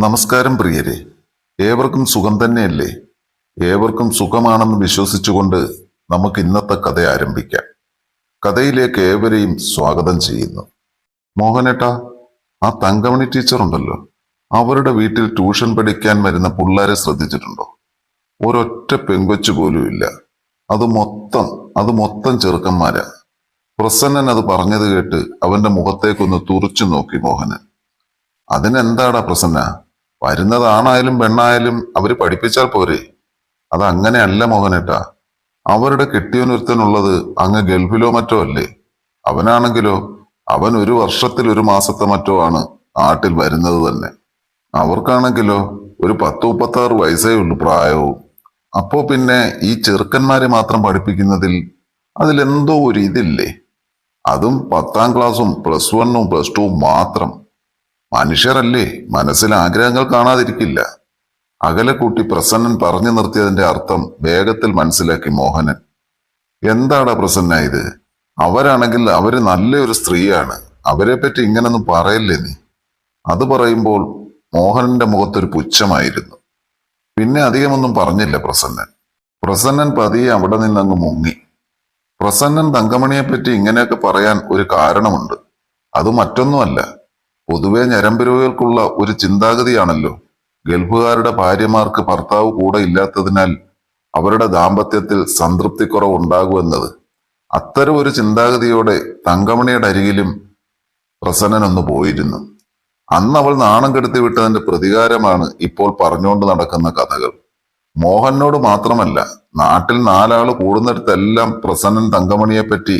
നമസ്കാരം പ്രിയരെ. ഏവർക്കും സുഖം തന്നെയല്ലേ? ഏവർക്കും സുഖമാണെന്ന് വിശ്വസിച്ചുകൊണ്ട് നമുക്ക് ഇന്നത്തെ കഥ ആരംഭിക്കാം. കഥയിലേക്ക് ഏവരെയും സ്വാഗതം ചെയ്യുന്നു. മോഹനേട്ടാ ആ തങ്കമണി ടീച്ചർ ഉണ്ടല്ലോ. അവരുടെ വീട്ടിൽ ട്യൂഷൻ പഠിക്കാൻ വരുന്ന പിള്ളേരെ ശ്രദ്ധിച്ചിട്ടുണ്ടോ? ഒരൊറ്റ പെങ്കൊച്ചു പോലും ഇല്ല. അത് മൊത്തം അത് മൊത്തം ചെറുക്കന്മാരാ. പ്രസന്നൻ അത് പറഞ്ഞത് കേട്ട് അവന്റെ മുഖത്തേക്കൊന്ന് തുറച്ചു നോക്കി മോഹനൻ. അതിനെന്താടാ പ്രസന്ന? വരുന്നത് ആണായാലും പെണ്ണായാലും അവർ പഠിപ്പിച്ചാൽ പോരെ. അത് അങ്ങനെയല്ല മോഹനേട്ട. അവരുടെ കെട്ടിയനൊരുത്തനുള്ളത് അങ്ങ് ഗൾഫിലോ മറ്റോ അല്ലേ? അവനാണെങ്കിലോ അവൻ ഒരു വർഷത്തിൽ ഒരു മാസത്തെ മറ്റോ ആണ് നാട്ടിൽ വരുന്നത് തന്നെ. അവർക്കാണെങ്കിലോ ഒരു പത്ത് മുപ്പത്താറ് വയസ്സേ ഉള്ളൂ പ്രായവും. അപ്പോ പിന്നെ ഈ ചെറുക്കന്മാരെ മാത്രം പഠിപ്പിക്കുന്നതിൽ അതിലെന്തോ ഒരു ഇതില്ലേ? അതും പത്താം ക്ലാസ്സും പ്ലസ് വണ്ണും പ്ലസ് ടുവും മാത്രം. മനുഷ്യരല്ലേ? മനസ്സിൽ ആഗ്രഹങ്ങൾ കാണാതിരിക്കില്ല. അകലെ കൂട്ടി പ്രസന്നൻ പറഞ്ഞു നിർത്തിയതിന്റെ അർത്ഥം വേഗത്തിൽ മനസ്സിലാക്കി മോഹനൻ. എന്താടാ പ്രസന്ന ഇത്? അവരാണെങ്കിൽ അവർ നല്ലൊരു സ്ത്രീയാണ്. അവരെ പറ്റി ഇങ്ങനൊന്നും പറയല്ലേ നീ? അത് പറയുമ്പോൾ മോഹനന്റെ മുഖത്തൊരു പുച്ഛമായിരുന്നു. പിന്നെ അധികമൊന്നും പറഞ്ഞില്ല പ്രസന്നൻ. പ്രസന്നൻ പതിയെ അവിടെ നിന്നങ്ങ് മുങ്ങി. പ്രസന്നൻ തങ്കമണിയെ പറ്റി ഇങ്ങനെയൊക്കെ പറയാൻ ഒരു കാരണമുണ്ട്. അത് മറ്റൊന്നുമല്ല. പൊതുവെ ഞരമ്പ് രോഗികൾക്കുള്ള ഒരു ചിന്താഗതിയാണല്ലോ. ഗൾഫുകാരുടെ ഭാര്യമാർക്ക് ഭർത്താവ് കൂടെ ഇല്ലാത്തതിനാൽ അവരുടെ ദാമ്പത്യത്തിൽ സംതൃപ്തി കുറവുണ്ടാകുമെന്നത് അത്തരം ഒരു ചിന്താഗതിയോടെ തങ്കമണിയുടെ അരികിലും പ്രസന്നനൊന്നു പോയിരുന്നു. അന്ന് അവൾ നാണം കെടുത്തി വിട്ടതിന്റെ പ്രതികാരമാണ് ഇപ്പോൾ പറഞ്ഞുകൊണ്ട് നടക്കുന്ന കഥകൾ. മോഹനോട് മാത്രമല്ല നാട്ടിൽ നാലാൾ കൂടുന്നിടത്തെല്ലാം പ്രസന്നൻ തങ്കമണിയെപ്പറ്റി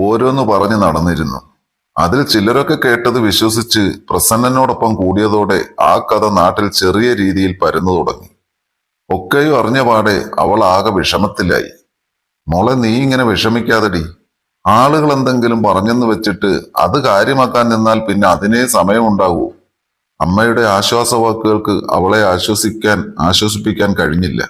ഓരോന്ന് പറഞ്ഞു നടന്നിരുന്നു. അതിൽ ചിലരൊക്കെ കേട്ടത് വിശ്വസിച്ച് പ്രസന്നനോടൊപ്പം കൂടിയതോടെ ആ കഥ നാട്ടിൽ ചെറിയ രീതിയിൽ പരന്നു തുടങ്ങി. ഒക്കെയും അറിഞ്ഞ പാടെ അവൾ ആകെ വിഷമത്തിലായി. മോളെ നീ ഇങ്ങനെ വിഷമിക്കാതെടി. ആളുകൾ എന്തെങ്കിലും പറഞ്ഞെന്ന് വെച്ചിട്ട് അത് കാര്യമാക്കാൻ നിന്നാൽ പിന്നെ അതിനേ സമയമുണ്ടാകൂ അമ്മയുടെ ആശ്വാസ വാക്കുകൾക്ക് അവളെ ആശ്വസിക്കാൻ ആശ്വസിപ്പിക്കാൻ കഴിഞ്ഞില്ല.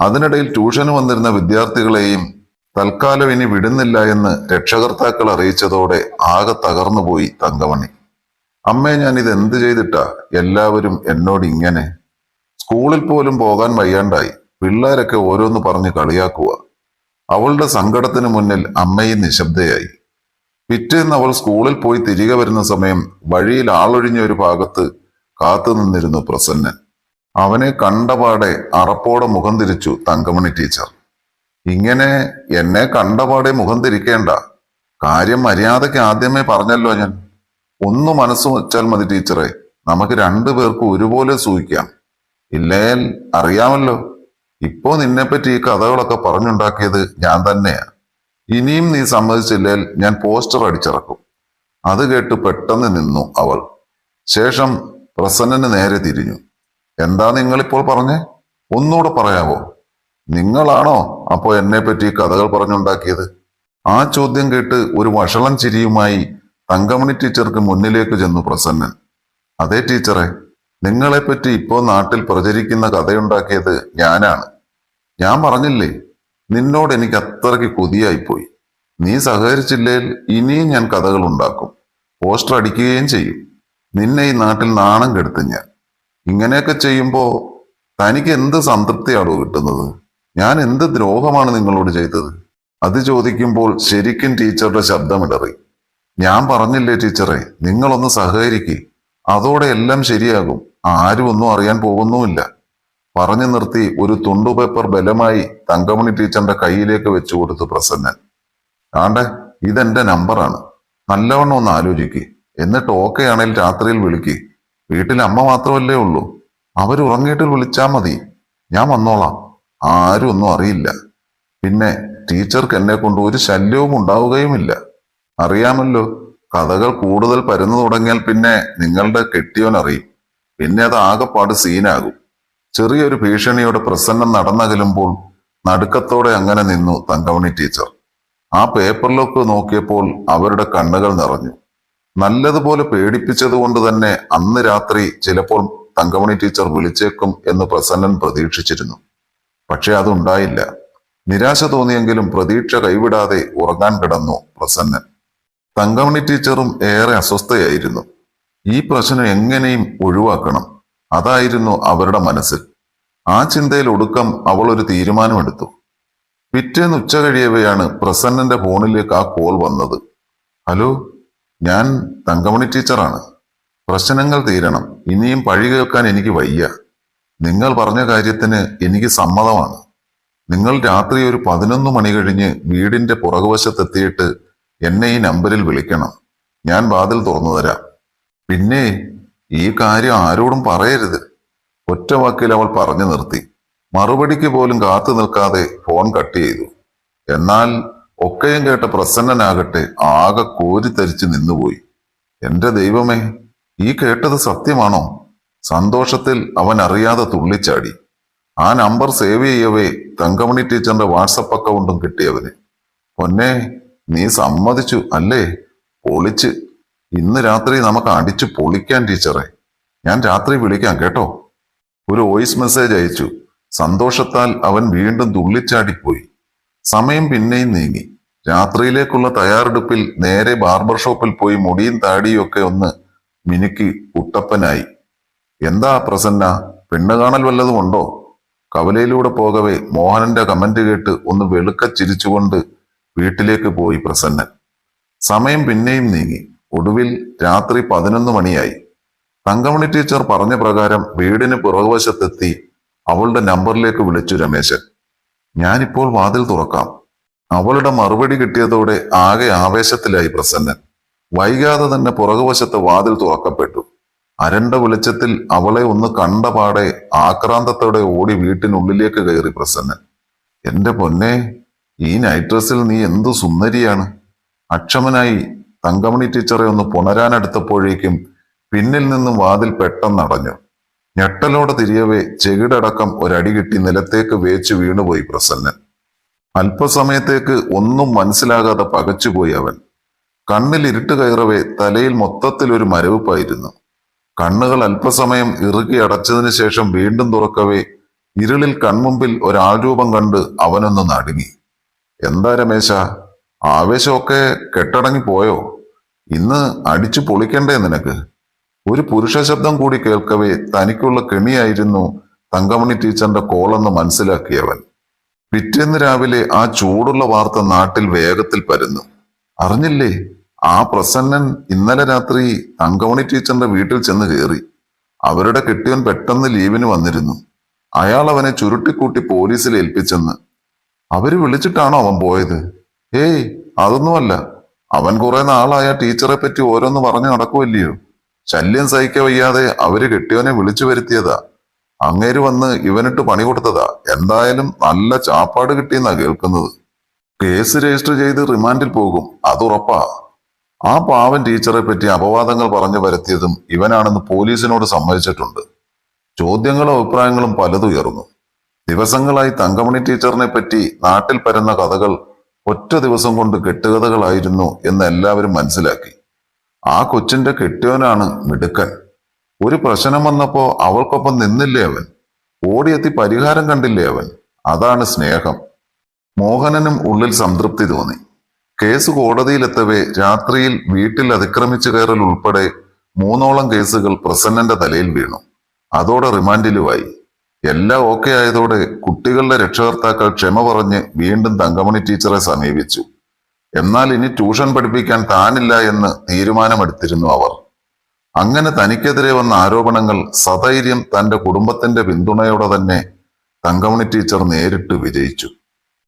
അതിനിടയിൽ ട്യൂഷന് വന്നിരുന്ന വിദ്യാർത്ഥികളെയും തൽക്കാലം ഇനി വിടുന്നില്ല എന്ന് രക്ഷകർത്താക്കൾ അറിയിച്ചതോടെ ആകെ തകർന്നുപോയി തങ്കമണി. അമ്മേ ഞാൻ ഇത് എന്ത് ചെയ്തിട്ടാ? എല്ലാവരും എന്നോട് ഇങ്ങനെ. സ്കൂളിൽ പോലും പോകാൻ വയ്യാണ്ടായി. പിള്ളേരൊക്കെ ഓരോന്ന് പറഞ്ഞ് കളിയാക്കുക അവളുടെ സങ്കടത്തിന് മുന്നിൽ അമ്മയും നിശബ്ദയായി. പിറ്റേന്ന് അവൾ സ്കൂളിൽ പോയി തിരികെ വരുന്ന സമയം വഴിയിൽ ആളൊഴിഞ്ഞ ഒരു ഭാഗത്ത് കാത്തു നിന്നിരുന്നു പ്രസന്നൻ. അവനെ കണ്ടപാടെ അറപ്പോടെ മുഖം തിരിച്ചു തങ്കമണി ടീച്ചർ. ഇങ്ങനെ എന്നെ കണ്ടപാടെ മുഖം തിരിക്കേണ്ട. കാര്യം മര്യാദയ്ക്ക് ആദ്യമേ പറഞ്ഞല്ലോ ഞാൻ. ഒന്ന് മനസ്സ് വെച്ചാൽ മതി ടീച്ചറെ. നമുക്ക് രണ്ടു പേർക്ക് ഒരുപോലെ സൂഹിക്കാം. ഇല്ലേൽ അറിയാമല്ലോ. ഇപ്പോ നിന്നെപ്പറ്റി ഈ കഥകളൊക്കെ പറഞ്ഞുണ്ടാക്കിയത് ഞാൻ തന്നെയാ. ഇനിയും നീ സമ്മതിച്ചില്ലേൽ ഞാൻ പോസ്റ്റർ അടിച്ചിറക്കും. അത് കേട്ട് പെട്ടെന്ന് നിന്നു അവൾ. ശേഷം പ്രസന്നന് നേരെ തിരിഞ്ഞു. എന്താ നിങ്ങളിപ്പോൾ പറഞ്ഞേ? ഒന്നുകൂടെ പറയാവോ? നിങ്ങളാണോ അപ്പോ എന്നെ പറ്റി കഥകൾ പറഞ്ഞുണ്ടാക്കിയത്? ആ ചോദ്യം കേട്ട് ഒരു വഷളം ചിരിയുമായി തങ്കമണി ടീച്ചർക്ക് മുന്നിലേക്ക് ചെന്നു പ്രസന്നൻ. അതേ ടീച്ചറെ നിങ്ങളെപ്പറ്റി ഇപ്പോ നാട്ടിൽ പ്രചരിക്കുന്ന കഥയുണ്ടാക്കിയത് ഞാനാണ്. ഞാൻ പറഞ്ഞില്ലേ നിന്നോട് എനിക്ക് അത്രയ്ക്ക് കൊതിയായിപ്പോയി. നീ സഹകരിച്ചില്ലേൽ ഇനിയും ഞാൻ കഥകൾ ഉണ്ടാക്കും. പോസ്റ്റർ അടിക്കുകയും ചെയ്യും. നിന്നെ ഈ നാട്ടിൽ നാണം കെടുത്ത് ഞാൻ. ഇങ്ങനെയൊക്കെ ചെയ്യുമ്പോ തനിക്ക് എന്ത് സംതൃപ്തിയാണോ കിട്ടുന്നത്? ഞാൻ എന്ത് ദ്രോഹമാണ് നിങ്ങളോട് ചെയ്തത്? അത് ചോദിക്കുമ്പോൾ ശരിക്കും ടീച്ചറുടെ ശബ്ദമിടറി. ഞാൻ പറഞ്ഞില്ലേ ടീച്ചറെ നിങ്ങളൊന്ന് സഹകരിക്ക്. അതോടെ എല്ലാം ശരിയാകും. ആരും ഒന്നും അറിയാൻ പോകുന്നുമില്ല. പറഞ്ഞു നിർത്തി ഒരു തുണ്ടു പേപ്പർ ബലമായി തങ്കമണി ടീച്ചറിന്റെ കയ്യിലേക്ക് വെച്ചു കൊടുത്തു പ്രസന്നൻ. ആണ്ടെ ഇതെന്റെ നമ്പറാണ്. നല്ലവണ്ണം ഒന്ന് ആലോചിക്ക്. എന്നിട്ട് ഓക്കെ ആണെങ്കിൽ രാത്രിയിൽ വിളിക്ക്. വീട്ടിൽ അമ്മ മാത്രമല്ലേ ഉള്ളൂ. അവരുറങ്ങിയിട്ട് വിളിച്ചാൽ മതി. ഞാൻ വന്നോളാം. ആരും ഒന്നും അറിയില്ല. പിന്നെ ടീച്ചർക്ക് എന്നെ കൊണ്ട് ഒരു ശല്യവും ഉണ്ടാവുകയുമില്ല. അറിയാമല്ലോ കഥകൾ കൂടുതൽ പരന്നു തുടങ്ങിയാൽ പിന്നെ നിങ്ങളുടെ കെട്ടിയോൻ അറിയും. പിന്നെ അത് ആകെപ്പാട് സീനാകും. ചെറിയൊരു ഭീഷണിയോടെ പ്രസന്നം നടന്നകലുമ്പോൾ നടുക്കത്തോടെ അങ്ങനെ നിന്നു തങ്കമണി ടീച്ചർ ആ പേപ്പറിലൊക്കെ നോക്കിയപ്പോൾ അവരുടെ കണ്ണുകൾ നിറഞ്ഞു. നല്ലതുപോലെ പേടിപ്പിച്ചത് കൊണ്ട് തന്നെ അന്ന് രാത്രി ചിലപ്പോൾ തങ്കമണി ടീച്ചർ വിളിച്ചേക്കും എന്ന് പ്രസന്നൻ പ്രതീക്ഷിച്ചിരുന്നു. പക്ഷെ അതുണ്ടായില്ല. നിരാശ തോന്നിയെങ്കിലും പ്രതീക്ഷ കൈവിടാതെ ഉറങ്ങാൻ കിടന്നു പ്രസന്നൻ. തങ്കമണി ടീച്ചറും ഏറെ അസ്വസ്ഥയായിരുന്നു. ഈ പ്രശ്നം എങ്ങനെയും ഒഴിവാക്കണം. അതായിരുന്നു അവരുടെ മനസ്സിൽ. ആ ചിന്തയിൽ ഒടുക്കം അവൾ ഒരു തീരുമാനമെടുത്തു. പിറ്റേന്ന് ഉച്ച കഴിയവെയാണ് പ്രസന്നന്റെ ഫോണിലേക്ക് ആ കോൾ വന്നത്. ഹലോ ഞാൻ തങ്കമണി ടീച്ചറാണ്. പ്രശ്നങ്ങൾ തീരണം. ഇനിയും പഴി കേൾക്കാൻ എനിക്ക് വയ്യ. നിങ്ങൾ പറഞ്ഞ കാര്യത്തിന് എനിക്ക് സമ്മതമാണ്. നിങ്ങൾ രാത്രി ഒരു പതിനൊന്ന് മണി കഴിഞ്ഞ് വീടിന്റെ പുറകുവശത്തെത്തിയിട്ട് എന്നെ ഈ നമ്പറിൽ വിളിക്കണം. ഞാൻ വാതിൽ തുറന്നു തരാം. പിന്നെ ഈ കാര്യം ആരോടും പറയരുത്. ഒറ്റ വാക്കിൽ അവൾ പറഞ്ഞു നിർത്തി. മറുപടിക്ക് പോലും കാത്തു നിൽക്കാതെ ഫോൺ കട്ട് ചെയ്തു. എന്നാൽ ഒക്കെയും കേട്ട പ്രസന്നനാകട്ടെ ആകെ കോരിത്തരിച്ച് നിന്നുപോയി. എന്റെ ദൈവമേ ഈ കേട്ടത് സത്യമാണോ? സന്തോഷത്തിൽ അവൻ അറിയാതെ തുള്ളിച്ചാടി. ആ നമ്പർ സേവ് ചെയ്യവേ തങ്കമണി ടീച്ചറിന്റെ വാട്സപ്പ് അക്കൗണ്ടും കിട്ടിയവന്. പൊന്നെ നീ സമ്മതിച്ചു അല്ലേ? പൊളിച്ച്. ഇന്ന് രാത്രി നമുക്ക് അടിച്ചു പൊളിക്കാൻ ടീച്ചറെ. ഞാൻ രാത്രി വിളിക്കാം കേട്ടോ. ഒരു വോയിസ് മെസ്സേജ് അയച്ചു. സന്തോഷത്താൽ അവൻ വീണ്ടും തുള്ളിച്ചാടിപ്പോയി. സമയം പിന്നെയും നീങ്ങി. രാത്രിയിലേക്കുള്ള തയ്യാറെടുപ്പിൽ നേരെ ബാർബർ ഷോപ്പിൽ പോയി മുടിയും താടിയും ഒക്കെ ഒന്ന് മിനുക്കി കുട്ടപ്പനായി എന്താ പ്രസന്ന? പെണ്ണ് കാണൽ വല്ലതും ഉണ്ടോ? കവലയിലൂടെ പോകവേ മോഹനന്റെ കമന്റ് കേട്ട് ഒന്ന് വെളുക്ക ചിരിച്ചുകൊണ്ട് വീട്ടിലേക്ക് പോയി പ്രസന്നൻ. സമയം പിന്നെയും നീങ്ങി. ഒടുവിൽ രാത്രി പതിനൊന്ന് മണിയായി. തങ്കമണി ടീച്ചർ പറഞ്ഞ പ്രകാരം വീടിന് പുറകുവശത്തെത്തി അവളുടെ നമ്പറിലേക്ക് വിളിച്ചു രമേശൻ. ഞാനിപ്പോൾ വാതിൽ തുറക്കാം. അവളുടെ മറുപടി കിട്ടിയതോടെ ആകെ ആവേശത്തിലായി പ്രസന്നൻ. വൈകാതെ തന്നെ പുറകുവശത്ത് വാതിൽ തുറക്കപ്പെട്ടു. അരണ്ട വെളിച്ചത്തിൽ അവളെ ഒന്ന് കണ്ട പാടെ ആക്രാന്തത്തോടെ ഓടി വീട്ടിനുള്ളിലേക്ക് കയറി പ്രസന്നൻ. എന്റെ പൊന്നെ ഈ നൈറ്റ് ഡ്രസ്സിൽ നീ എന്തു സുന്ദരിയാണ്. അക്ഷമനായി തങ്കമണി ടീച്ചറെ ഒന്ന് പുണരാനെടുത്തപ്പോഴേക്കും പിന്നിൽ നിന്നും വാതിൽ പെട്ടെന്ന് അടഞ്ഞു. ഞെട്ടലോടെ തിരിയവേ ചെകിടടക്കം ഒരടി കിട്ടി നിലത്തേക്ക് വേച്ചു വീണുപോയി പ്രസന്നൻ. അല്പസമയത്തേക്ക് ഒന്നും മനസ്സിലാകാതെ പകച്ചുപോയി അവൻ. കണ്ണിൽ ഇരുട്ട് കയറവേ തലയിൽ മൊത്തത്തിൽ ഒരു മരവിപ്പായിരുന്നു. കണ്ണുകൾ അല്പസമയം ഇറുകി അടച്ചതിനു ശേഷം വീണ്ടും തുറക്കവേ ഇരുളിൽ കൺമുമ്പിൽ ഒരാൾരൂപം കണ്ട് അവനൊന്ന് നടുങ്ങി. എന്താ രമേശ ആവേശമൊക്കെ കെട്ടടങ്ങി പോയോ ഇന്ന് അടിച്ചു പൊളിക്കണ്ടേ നിനക്ക്? ഒരു പുരുഷ ശബ്ദം കൂടി കേൾക്കവേ തനിക്കുള്ള കെണിയായിരുന്നു തങ്കമണി ടീച്ചറിന്റെ കോളെന്ന് മനസ്സിലാക്കിയവൻ. പിറ്റേന്ന് രാവിലെ ആ ചൂടുള്ള വാർത്ത നാട്ടിൽ വേഗത്തിൽ പരന്നു. അറിഞ്ഞില്ലേ ആ പ്രസന്നൻ ഇന്നലെ രാത്രി തങ്കമണി ടീച്ചറിന്റെ വീട്ടിൽ ചെന്ന് കയറി അവരുടെ കെട്ടിയവൻ പെട്ടെന്ന് ലീവിന് വന്നിരുന്നു. അയാൾ അവനെ ചുരുട്ടിക്കൂട്ടി പോലീസിൽ ഏൽപ്പിച്ചെന്ന്. അവർ വിളിച്ചിട്ടാണോ അവൻ പോയത്? ഏയ് അതൊന്നുമല്ല. അവൻ കുറെ നാളായ ടീച്ചറെ പറ്റി ഓരോന്ന് പറഞ്ഞു നടക്കുമല്ലയോ ശല്യം സഹിക്ക വയ്യാതെ അവർ കെട്ടിയവനെ വിളിച്ചു വരുത്തിയതാ. അങ്ങേര് വന്ന് ഇവനിട്ട് പണി കൊടുത്തതാ. എന്തായാലും നല്ല ചാപ്പാട് കിട്ടിയെന്നാ കേൾക്കുന്നത്. കേസ് രജിസ്റ്റർ ചെയ്ത് റിമാൻഡിൽ പോകും അതുറപ്പാ ആ പാവൻ ടീച്ചറെ പറ്റി അപവാദങ്ങൾ പറഞ്ഞു വരുത്തിയതും ഇവനാണെന്ന് പോലീസിനോട് സമ്മതിച്ചിട്ടുണ്ട്. ചോദ്യങ്ങളും അഭിപ്രായങ്ങളും പലതുയർന്നു ദിവസങ്ങളായി തങ്കമണി ടീച്ചറിനെ പറ്റി നാട്ടിൽ പരന്ന കഥകൾ ഒറ്റ ദിവസം കൊണ്ട് കെട്ടുകഥകളായിരുന്നു എന്ന് എല്ലാവരും മനസ്സിലാക്കി. ആ കൊച്ചിന്റെ കെട്ടിയവനാണ് മിടുക്കൻ. ഒരു പ്രശ്നം വന്നപ്പോ അവൾക്കൊപ്പം നിന്നില്ലേ അവൻ? ഓടിയെത്തി പരിഹാരം കണ്ടില്ലേ അവൻ? അതാണ് സ്നേഹം. മോഹനനും ഉള്ളിൽ സംതൃപ്തി തോന്നി. കേസ് കോടതിയിലെത്തവേ രാത്രിയിൽ വീട്ടിൽ അതിക്രമിച്ചു കയറൽ ഉൾപ്പെടെ മൂന്നോളം കേസുകൾ പ്രസന്നന്റെ തലയിൽ വീണു. അതോടെ റിമാൻഡിലുമായി എല്ലാം ഓക്കെ ആയതോടെ കുട്ടികളുടെ രക്ഷകർത്താക്കൾ ക്ഷമ പറഞ്ഞ് വീണ്ടും തങ്കമണി ടീച്ചറെ സമീപിച്ചു. എന്നാൽ ഇനി ട്യൂഷൻ പഠിപ്പിക്കാൻ താനില്ല എന്ന് തീരുമാനമെടുത്തിരുന്നു അവർ. അങ്ങനെ തനിക്കെതിരെ വന്ന ആരോപണങ്ങൾ സധൈര്യം തന്റെ കുടുംബത്തിന്റെ പിന്തുണയോടെ തന്നെ തങ്കമണി ടീച്ചർ നേരിട്ട് വിജയിച്ചു.